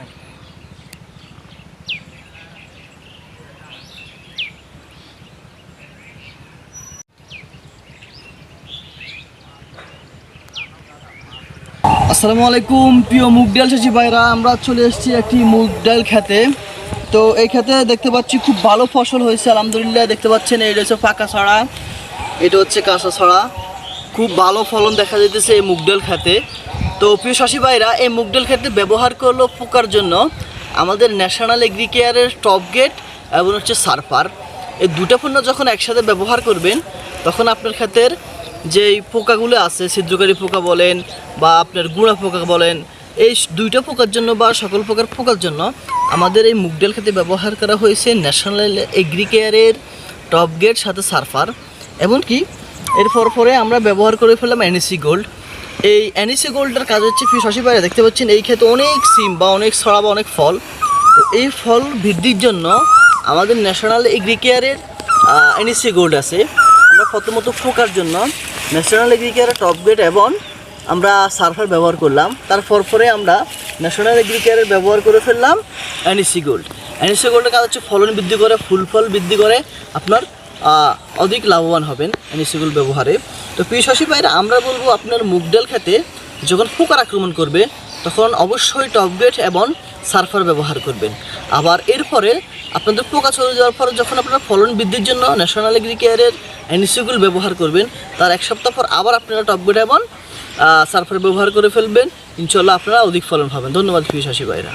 নাই। আসসালামু আলাইকুম, প্রিয় মুগ ডাল চাষি ভাইরা, আমরা চলে এসেছি একটি মুগ ডাল খেতে। তো এই খেতে দেখতে পাচ্ছি খুব ভালো ফসল হয়েছে, আলহামদুলিল্লাহ দেখতে পাচ্ছেন এটা হচ্ছে ফাঁকা ছড়া। এটা হচ্ছে কাঁচা ছড়া। খুব ভালো ফলন দেখা যেতেছে এই মুগ ডাল খেতে। তো প্রিয় চাষি ভাইরা, এই মুগ ডাল খেতে ব্যবহার করল পোকার জন্য আমাদের ন্যাশনাল এগ্রিকেয়ারের টপ গেট এবং হচ্ছে সারফার এই দুটো পণ্য যখন একসাথে ব্যবহার করবেন, তখন আপনার ক্ষেতের যেই পোকাগুলো আছে, ছিদ্রকারী পোকা বলেন বা আপনার গুঁড়া পোকা বলেন, এই দুইটা পোকার জন্য বা সকল প্রকার পোকার জন্য আমাদের এই মুগডাল খেতে ব্যবহার করা হয়েছে ন্যাশনাল এগ্রিকেয়ারের টপ গেট সাথে সারফার এমনকি এরপর পরে আমরা ব্যবহার করে ফেললাম এনএসি গোল্ড এই এনএসি গোল্ডের কাজ হচ্ছে শশী বাইরে দেখতে পাচ্ছেন? এই ক্ষেত্রে অনেক সিম বা অনেক ছড়া বা অনেক ফল। তো এই ফল বৃদ্ধির জন্য আমাদের ন্যাশনাল এগ্রিকেয়ারের এনএসি গোল্ড আছে। আমরা প্রথমত ফোকার জন্য ন্যাশনাল এগ্রিকেয়ারের টপ গ্রেড এবং আমরা সার্ফার ব্যবহার করলাম। তারপর পরে আমরা ন্যাশনাল এগ্রিকেয়ারের ব্যবহার করে ফেললাম এনএসি গোল্ড এনএসি গোল্ডের কাজ হচ্ছে ফলন বৃদ্ধি করে, ফুল ফল বৃদ্ধি করে আপনার অধিক লাভবান হবেন গোল্ড ব্যবহারে। তো প্রিয় শশী ভাইরা, আমরা বলব আপনার মুগ ডাল খেতে যখন পোকার আক্রমণ করবে, তখন অবশ্যই টপ গ্রেড এবং সার্ফার ব্যবহার করবেন। আবার এরপরে আপনাদের পোকা চলে যাওয়ার পরে যখন আপনারা ফলন বৃদ্ধির জন্য ন্যাশনাল এগ্রিকেয়ারের অ্যানিসিগুল ব্যবহার করবেন, তার এক সপ্তাহ পর আবার আপনারা টপ গ্রেড এবং সার্ফার ব্যবহার করে ফেলবেন। ইনশাল্লাহ আপনারা অধিক ফলন পাবেন। ধন্যবাদ প্রিয় শাসী ভাইরা।